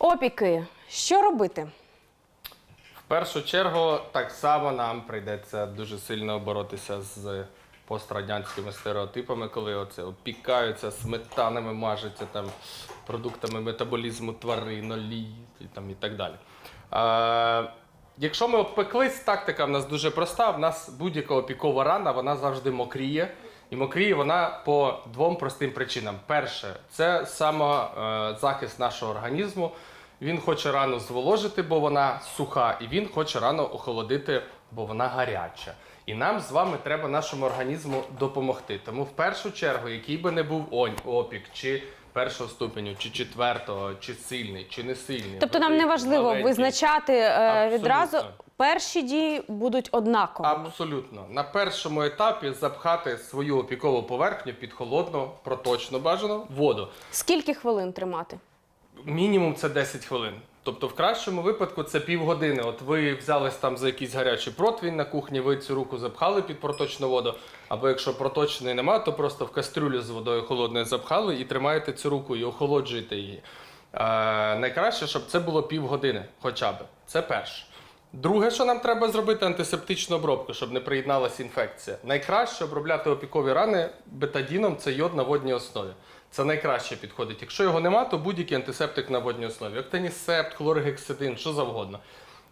Опіки. Що робити? В першу чергу так само нам прийдеться дуже сильно боротися з пострадянськими стереотипами, коли оце опікаються, сметанами мажуться там продуктами метаболізму тварин, олії і, там, і так далі. Е, якщо ми обпеклись, тактика в нас дуже проста. В нас будь-яка опікова рана, вона завжди мокріє. І мокріє вона по двом простим причинам. Перше, це самозахист нашого організму. Він хоче рану зволожити, бо вона суха, і він хоче рану охолодити, бо вона гаряча. І нам з вами треба нашому організму допомогти. Тому в першу чергу, який би не був онь, опік, чи першого ступеню, чи четвертого, чи сильний, чи не сильний. Тобто нам не важливо маленький. визначати е, відразу. Перші дії будуть однаковими. Абсолютно. На першому етапі запхати свою опікову поверхню під холодну, проточну бажану воду. Скільки хвилин тримати? Мінімум це 10 хвилин. Тобто, в кращому випадку це півгодини. От ви взялись там за якийсь гарячий противень на кухні, ви цю руку запхали під проточну воду. Або якщо проточної немає, то просто в кастрюлю з водою холодною запхали і тримаєте цю руку і охолоджуєте її. Е, найкраще, щоб це було півгодини, хоча б. Це перше. Друге, що нам треба зробити, антисептичну обробку, щоб не приєдналася інфекція. Найкраще обробляти опікові рани бетадіном це йод на водній основі. Це найкраще підходить. Якщо його нема, то будь-який антисептик на водній основі. Октанісепт, хлоргексидин, що завгодно.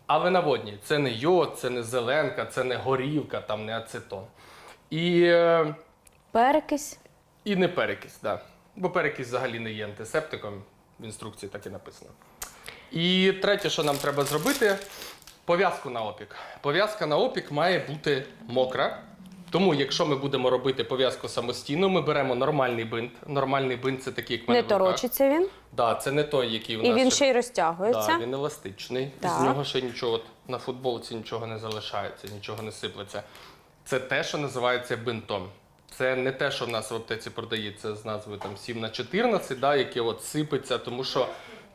Але на водній. Це не йод, це не зеленка, це не горілка, там не ацетон. І, е, Перекись. і не перекись, да. Бо перекись взагалі не є антисептиком. В інструкції так і написано. І третє, що нам треба зробити, пов'язку на опік. Пов'язка на опік має бути мокра. Тому, якщо ми будемо робити пов'язку самостійно, ми беремо нормальний бинт. Нормальний бинт це такий, як в мене Не в руках. торочиться він. Да, це не той, який у І він ще- ще й розтягується. Да, він еластичний. Так. З нього ще нічого от, на футболці нічого не залишається, нічого не сиплеться. Це те, що називається бинтом. Це не те, що в нас в аптеці продається з назвою там 7 на 14, да, яке от сипеться, тому що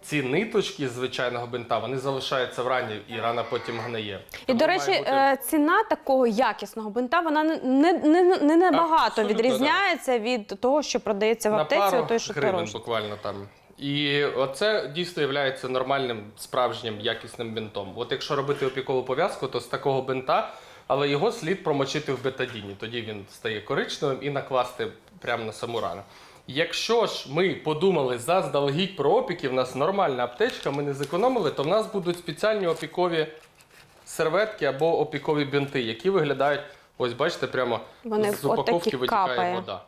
ці ниточки з звичайного бинта вони залишаються в рані, і рана потім гниє. І, Тому до речі, бути- е, ціна такого якісного бинта вона не, не, не, не набагато Абсолютно, відрізняється від того, що продається в на аптеці, пару той, що гривень буквально там. І оце дійсно є нормальним, справжнім, якісним бинтом. От якщо робити опікову пов'язку, то з такого бинта, але його слід промочити в бетадіні. Тоді він стає коричневим і накласти прямо на саму рану. Якщо ж ми подумали заздалегідь про опіки, в нас нормальна аптечка, ми не зекономили, то в нас будуть спеціальні опікові серветки або опікові бинти, які виглядають, ось бачите, прямо Вони з упаковки витікає капає. вода.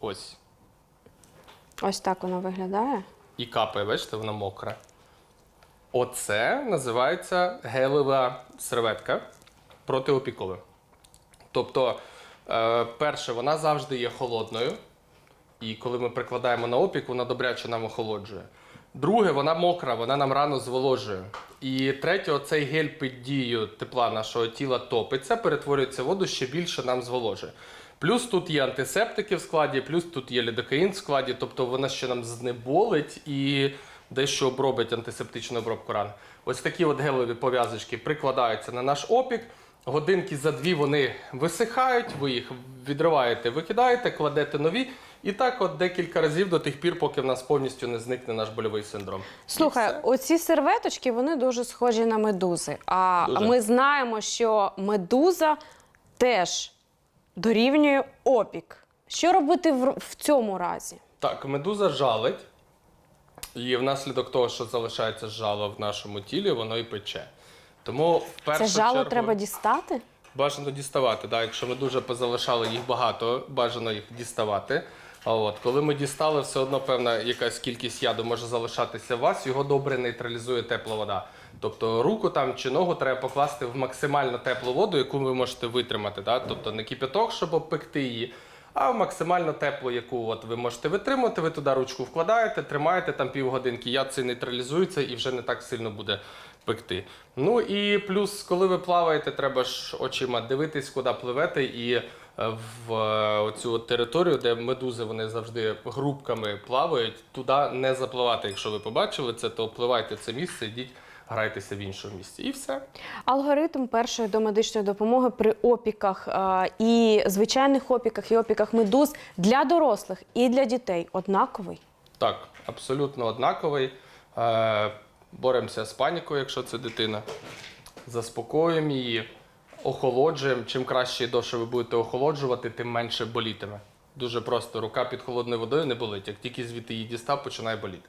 Ось. Ось так воно виглядає. і капає, бачите, вона мокра. Оце називається гелева серветка протиопікова. Тобто, е, перше, вона завжди є холодною. І коли ми прикладаємо на опік, вона добряче нам охолоджує. Друге, вона мокра, вона нам рано зволожує. І третє, оцей гель під дією тепла нашого тіла топиться, перетворюється в воду, ще більше нам зволожує. Плюс тут є антисептики в складі, плюс тут є лідокаїн в складі, тобто вона ще нам знеболить і дещо обробить антисептичну обробку ран. Ось такі от гелеві пов'язочки прикладаються на наш опік. Годинки за дві вони висихають, ви їх відриваєте, викидаєте, кладете нові. І так от декілька разів до тих пір, поки в нас повністю не зникне наш больовий синдром. Слухай, оці серветочки вони дуже схожі на медузи. А Дуже. ми знаємо, що медуза теж дорівнює опік. Що робити в, в цьому разі? Так, медуза жалить, і внаслідок того, що залишається жало в нашому тілі, воно і пече. Тому в першу Це жало чергу треба дістати? бажано діставати. Да? Якщо ми дуже позалишали їх багато, бажано їх діставати. А от коли ми дістали, все одно певна якась кількість яду може залишатися у вас, його добре нейтралізує тепла вода. Тобто руку там чи ногу треба покласти в максимально теплу воду, яку ви можете витримати. Да? Тобто не кипяток, щоб обпекти її, а в максимально теплу, яку от ви можете витримати. Ви туди ручку вкладаєте, тримаєте там півгодинки, яд цей нейтралізується і вже не так сильно буде пекти. Ну і плюс, коли ви плаваєте, треба ж очима дивитись, куди пливете, і в е, от територію, де медузи вони завжди групками плавають, туди не запливати. Якщо ви побачили це, то пливайте в це місце, йдіть, грайтеся в іншому місці. І все. Алгоритм першої домедичної допомоги при опіках е, і звичайних опіках, і опіках медуз для дорослих і для дітей однаковий. Так, абсолютно однаковий. Е, боремося з панікою, якщо це дитина. Заспокоюємо її, охолоджуємо. Чим краще і довше ви будете охолоджувати, тим менше болітиме. Дуже просто рука під холодною водою не болить. Як тільки звідти її дістав, починає боліти.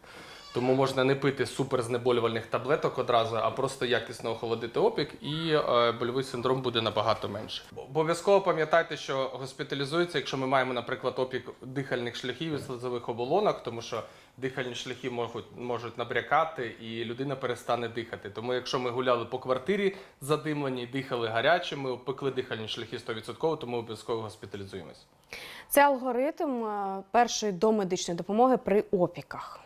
Тому можна не пити супер знеболювальних таблеток одразу, а просто якісно охолодити опік, і е, больовий синдром буде набагато менше. Обов'язково пам'ятайте, що госпіталізується, якщо ми маємо, наприклад, опік дихальних шляхів і слизових оболонок, тому що дихальні шляхи можуть, можуть набрякати і людина перестане дихати. Тому якщо ми гуляли по квартирі задимлені, дихали гаряче, ми опекли дихальні шляхи 100%, тому обов'язково госпіталізуємось. Це алгоритм е, першої домедичної допомоги при опіках.